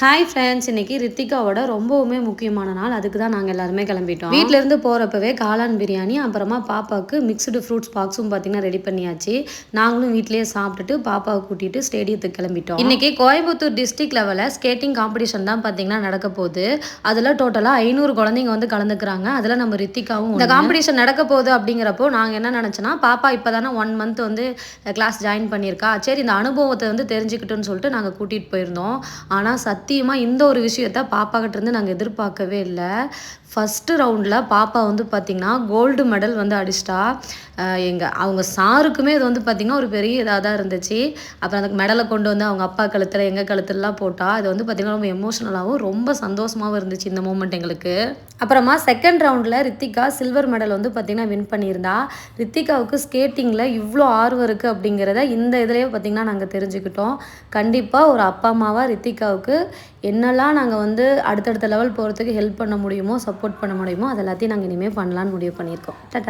Hi friends இன்னைக்கு ரித்திகாவோட ரொம்பவுமே முக்கியமான நாள். அதுக்கு தான் நாங்கள் எல்லாருமே கிளம்பிட்டோம். வீட்ல இருந்து போகிறப்பவே காளான் பிரியாணி அப்புறமா பாப்பாவுக்கு மிக்ஸ்டு ஃப்ரூட்ஸ் பாக்ஸும் பார்த்தீங்கன்னா ரெடி பண்ணியாச்சு. நாங்களும் வீட்லயே சாப்பிட்டுட்டு பாப்பாவை கூட்டிட்டு ஸ்டேடியத்துக்கு கிளம்பிட்டோம். இன்னைக்கு கோயம்புத்தூர் டிஸ்ட்ரிக்ட் லெவலில் ஸ்கேட்டிங் காம்படிஷன் தான் பார்த்தீங்கன்னா நடக்க போகுது. அதில் டோட்டலாக ஐநூறு குழந்தைங்க வந்து கலந்துக்கிறாங்க. அதில் நம்ம ரித்திகாவும் இந்த காம்படிஷன் நடக்க போகுது அப்படிங்கிறப்போ நாங்கள் என்ன நினச்சோன்னா பாப்பா இப்போ தானே ஒன் மந்த் வந்து கிளாஸ் ஜாயின் பண்ணியிருக்கா. சரி இந்த அனுபவத்தை வந்து தெரிஞ்சுக்கிட்டுன்னு சொல்லிட்டு நாங்கள் கூட்டிகிட்டு போயிருந்தோம். ஆனால் சத்தியமாக இந்த ஒரு விஷயத்த பாப்பாக்கிட்டேருந்து நாங்கள் எதிர்பார்க்கவே இல்லை. ஃபஸ்ட்டு ரவுண்டில் பாப்பா வந்து பார்த்திங்கன்னா கோல்டு மெடல் வந்து அடிச்சிட்டா. எங்கள் அவங்க சாருக்குமே இது வந்து பார்த்திங்கன்னா ஒரு பெரிய இதாக தான் இருந்துச்சு. அப்புறம் அந்த மெடலை கொண்டு வந்து அவங்க அப்பா கழுத்தில் எங்கள் கழுத்துலலாம் போட்டால் இது வந்து பார்த்திங்கன்னா ரொம்ப எமோஷ்னலாகவும் ரொம்ப சந்தோஷமாகவும் இருந்துச்சு இந்த மூமெண்ட் எங்களுக்கு. அப்புறமா செகண்ட் ரவுண்டில் ரித்திகா சில்வர் மெடல் வந்து பார்த்திங்கன்னா வின் பண்ணியிருந்தா. ரித்திகாவுக்கு ஸ்கேட்டிங்கில் இவ்வளோ ஆர்வம் இருக்குது அப்படிங்கிறத இந்த இதுலேயே பார்த்திங்கன்னா நாங்கள் தெரிஞ்சுக்கிட்டோம். கண்டிப்பாக ஒரு அப்பா அம்மாவாக ரித்திகாவுக்கு என்னெல்லாம் நாங்கள் வந்து அடுத்தடுத்த லெவல் போகிறதுக்கு ஹெல்ப் பண்ண முடியுமோ சப்போர்ட் பண்ண முடியுமோ அது எல்லாத்தையும் நாங்கள் இனிமேல் பண்ணலான்னு முடிவு பண்ணியிருக்கோம். டட்டா.